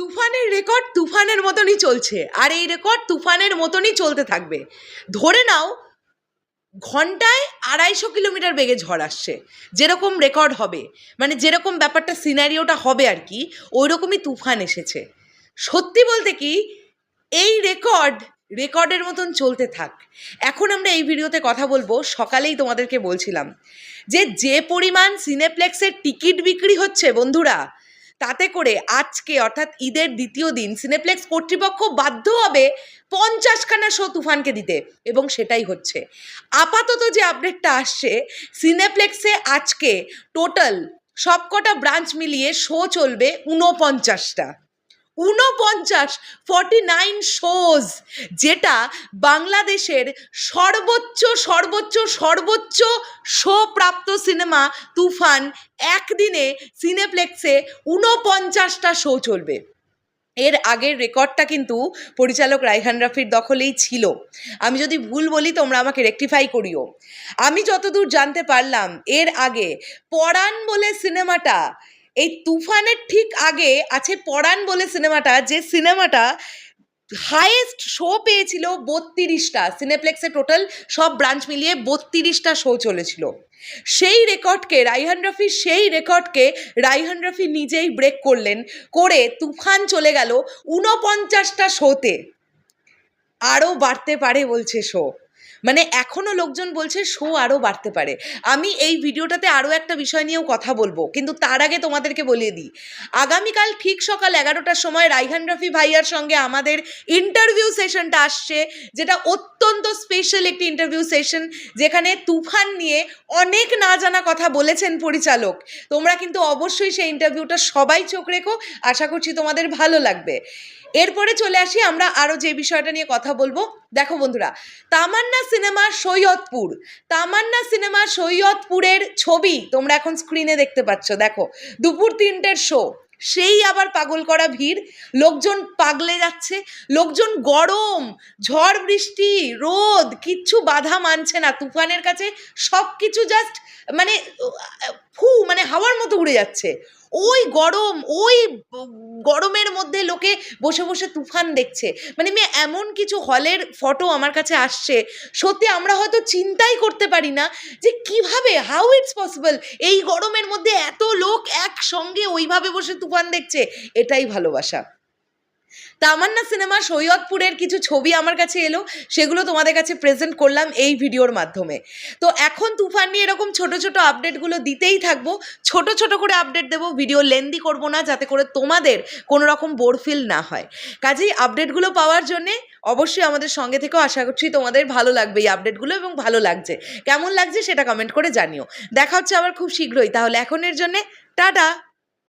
তুফানের রেকর্ড তুফানের মতনই চলছে। আর এই রেকর্ড তুফানের মতনই চলতে থাকবে। ধরে নাও, ঘন্টায় আড়াইশো কিলোমিটার বেগে ঝড় আসছে। যেরকম রেকর্ড হবে। মানে যেরকম ব্যাপারটা সিনারিওটা হবে আর কি ওই রকমই তুফান এসেছে। সত্যি বলতে কি, এই রেকর্ড রেকর্ডের মতন চলতে থাক। এখন আমরা এই ভিডিওতে কথা বলব, সকালেই তোমাদেরকে বলছিলাম যে যে পরিমাণ সিনেপ্লেক্সের টিকিট বিক্রি হচ্ছে বন্ধুরা তাতে করে আজকে অর্থাৎ ঈদের দ্বিতীয় দিন সিনেপ্লেক্স কর্তৃপক্ষ বাধ্য হবে পঞ্চাশখানা শো তুফানকে দিতে এবং সেটাই হচ্ছে। আপাতত যে আপডেটটা আসছে সিনেপ্লেক্সে আজকে টোটাল সবকটা ব্রাঞ্চ মিলিয়ে শো চলবে ঊনপঞ্চাশটা। ঊনপঞ্চাশ ফর্টি নাইন শোজ যেটা বাংলাদেশের সর্বোচ্চ সর্বোচ্চ সর্বোচ্চ শো প্রাপ্ত সিনেমা তুফান একদিনে সিনেপ্লেক্সে ঊনপঞ্চাশটা শো চলবে। এর আগের রেকর্ডটা কিন্তু পরিচালক রাইহান রাফির দখলেই ছিল। আমি যদি ভুল বলি, তোমরা আমাকে রেকটিফাই করিও। আমি যতদূর জানতে পারলাম, এর আগে পরাণ বলে সিনেমাটা এই তুফানের ঠিক আগে আছে পরাণ বলে সিনেমাটা, যে সিনেমাটা হাইয়েস্ট শো পেয়েছিল বত্রিশটা। সিনেপ্লেক্সে টোটাল সব ব্রাঞ্চ মিলিয়ে বত্রিশটা শো চলেছিল। সেই রেকর্ডকে রাইহান রফি সেই রেকর্ডকে রাইহান রফি নিজেই ব্রেক করলেন, করে তুফান চলে গেল ঊনপঞ্চাশটা শোতে আরও বাড়তে পারে বলছে শো মানে এখনও লোকজন বলছে শো আরও বাড়তে পারে। আমি এই ভিডিওটাতে আরও একটা বিষয় নিয়েও কথা বলব, কিন্তু তার আগে তোমাদেরকে বলিয়ে দিই। আগামীকাল ঠিক সকাল এগারোটার সময় রাইহান রফি ভাইয়ার সঙ্গে আমাদের ইন্টারভিউ সেশনটা আসছে, যেটা অত্যন্ত স্পেশাল একটি ইন্টারভিউ সেশন যেখানে তুফান নিয়ে অনেক না জানা কথা বলেছেন পরিচালক। তোমরা কিন্তু অবশ্যই সেই ইন্টারভিউটা সবাই চোখ রেখো, আশা করছি তোমাদের ভালো লাগবে। এরপরে চলে আসি আমরা আরও যে বিষয়টা নিয়ে কথা বলব। দেখো বন্ধুরা, তামান্না সিনেমা সৈয়দপুর। তামান্না সিনেমা সৈয়দপুরের ছবি তোমরা এখন স্ক্রিনে দেখতে পাচ্ছ। দেখো, দুপুর তিনটের শো সেই আবার পাগল করা ভিড়। লোকজন পাগলে যাচ্ছে, লোকজন গরম, ঝড় বৃষ্টি, রোদ, কিচ্ছু বাধা মানছে না। তুফানের কাছে সব কিছু জাস্ট মানে ফু মানে হাওয়ার মতো উড়ে যাচ্ছে। ওই গরম, ওই গরমের মধ্যে লোকে বসে বসে তুফান দেখছে। মানে মেয়ে, এমন কিছু হলের ফটো আমার কাছে আসছে, সত্যি আমরা হয়তো চিন্তাই করতে পারি না যে কীভাবে হাউ ইটস পসিবল এই গরমের মধ্যে এত লোক একসঙ্গে ওইভাবে বসে তুফান দেখছে, এটাই ভালোবাসা। তামান্না সিনেমা সৈয়দপুরের কিছু ছবি আমার কাছে এলো, সেগুলো তোমাদের কাছে প্রেজেন্ট করলাম এই ভিডিওর মাধ্যমে। তো এখন তুফান নিয়ে এরকম ছোট ছোট আপডেটগুলো দিতেই থাকব। ছোট ছোট করে আপডেট দেবো ভিডিও লেন্দি করব না, যাতে করে তোমাদের কোনো রকম বোর ফিল না হয়। কাজেই আপডেটগুলো পাওয়ার জন্যে অবশ্যই আমাদের সঙ্গে থেকেও আশা করছি তোমাদের ভালো লাগবে এই আপডেটগুলো এবং ভালো লাগছে। কেমন লাগছে সেটা কমেন্ট করে জানিও। দেখা হচ্ছে আবার খুব শীঘ্রই, তাহলে এখনের জন্যে টাটা!